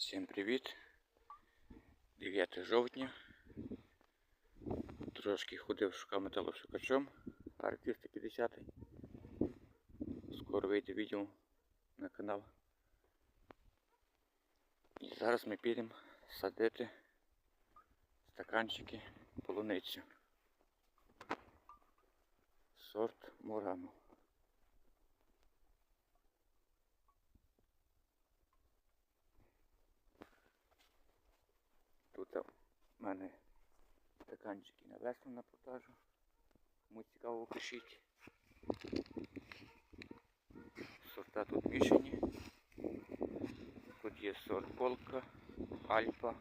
Всім привіт! 9 жовтня. Трошки ходив шукав металошукачом. Арк 250. Скоро вийде відео на канал. І зараз ми підемо садити стаканчики полуницю. Сорт Мурану. Тут в мене стаканчики на весну на продажу. Кому цікаво пишіть. Сорта тут мішані. Тут є сорт Полка, Альпа,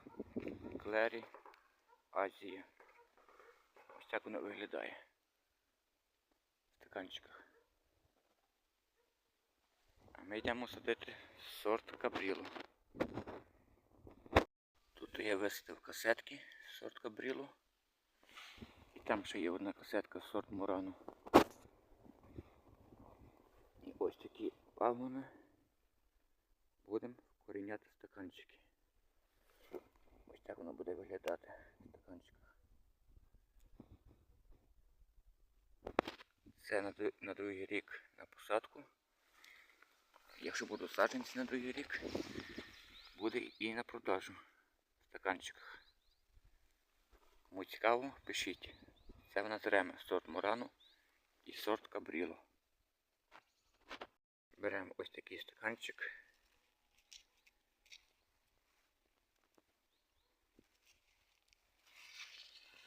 Клері, Азія. Ось так воно виглядає в стаканчиках. А ми йдемо садити сорт Капріло. Тут я висадив касетки сорт Кабріло. І там ще є одна касетка сорт Мурану. І ось такі пагони будемо вкоріняти стаканчики. Ось так воно буде виглядати в стаканчиках. Це на, другий рік на посадку. Якщо будуть саджанці на другий рік, буде і на продажу в стаканчиках. Кому цікаво, пишіть. Це в нас реми сорт Мурану і сорт Кабріло. Беремо ось такий стаканчик.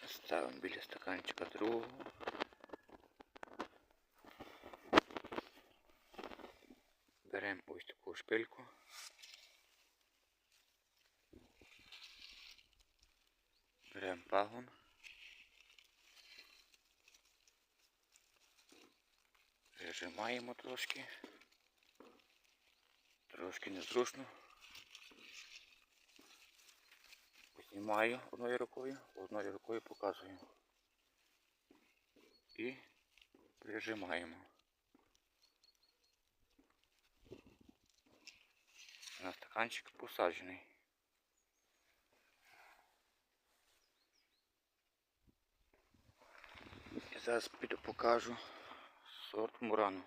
Ставимо біля стаканчика другого. Беремо ось таку шпильку. Беремо пагон. Прижимаємо трошки. Трошки незручно. Знімаю одною рукою, одною рукою показую. І прижимаємо. На стаканчик посаджений. І зараз піду покажу сорт Мурану.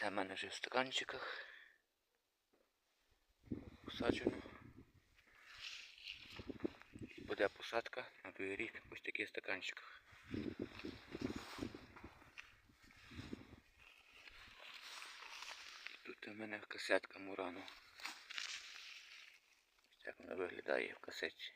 Це в мене вже в стаканчиках. Посаджено. Буде посадка на другий рік ось таких стаканчиках. Тут у мене касетка Мурану. Виглядає в касеті.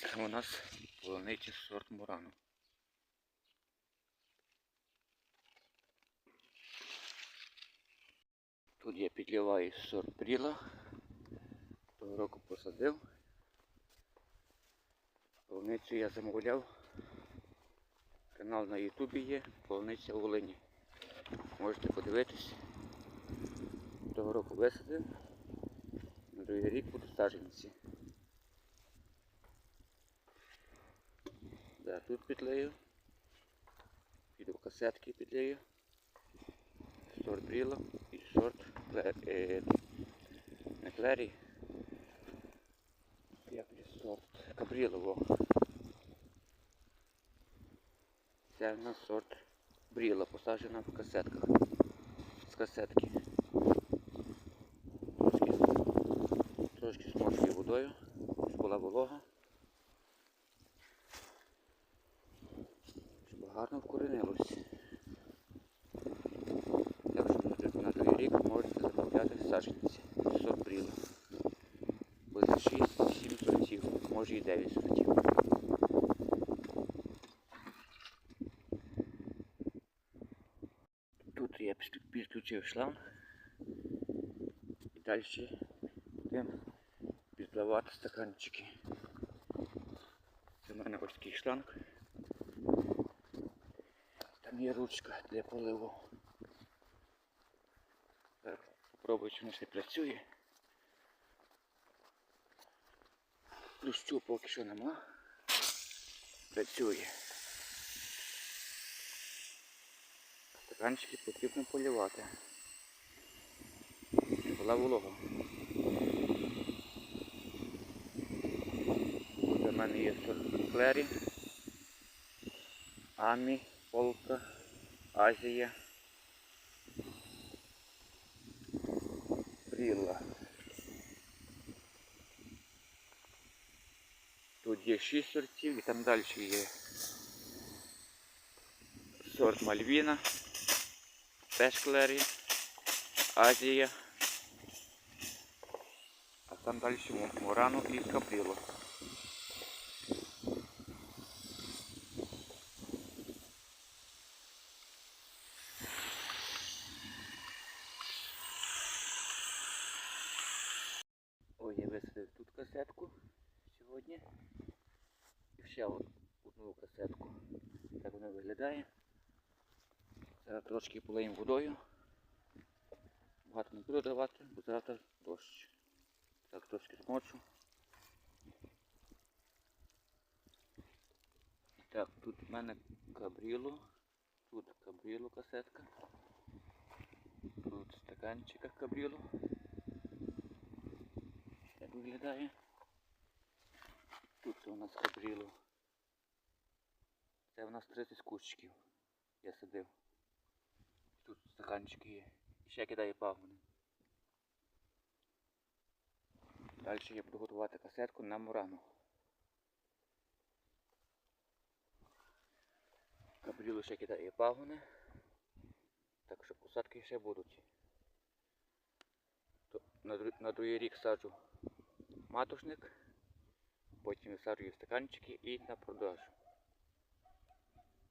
Це у нас полуниці сорт Мурану. Тут я підливаю сорт Бріла. Того року посадив. Полуницю я замовляв. Канал на Ютубі є, полуниця у Волині. Можете подивитись. Того року висадив. На другий рік будуть саджанці. Да, тут підлею. Піду касетки підлею. Сорт бріла і сорт кле- е, не клері. Сорт. Це в нас сорт бріла, посаджена в касетках. З касетки. Трошки, трошки смочую водою, щоб була волога. Щоб гарно вкоренилось. Якщо на другий рік можете замовляти саджанці. Сорт бріла. 6,9 хотів. Тут я підключив шланг і далі будемо підливати стаканчики. Це в мене ось такий шланг. Там є ручка для поливу. Так, Попробую, чи воно все працює. Плющу поки що нема. Працює. Стаканчики потрібно полівати. Була волога. Тут у мене є клері, Амі, Полка, Азія. Брілла. Тут є 6 сортів і там далі є сорт Мальвіна, теж клері, Азія. А там далі Му- Мурано і Капріло. Ой, я висадив тут касетку сьогодні. І ще одну касетку. Так вона виглядає. Зараз трошки полиємо водою. Багато не буду давати, бо завтра дощ. Так, трошки змочу. Так, тут в мене кабріло. Тут кабріло касетка. Тут в стаканчиках кабріло. Так виглядає. Тут у нас кабріло. Це у нас 30 кущиків. Я садив. Тут стаканчики є. І ще кидає пагони. Далі я буду готувати касетку на мурану. Кабріло ще кидає пагони. Так що посадки ще будуть. То на другий рік саджу матушник, потім висаджую в стаканчики і на продаж.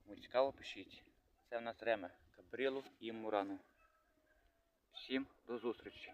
Кому цікаво, пишіть. Це в нас реме Кабрілу і Мурану. Всім до зустрічі!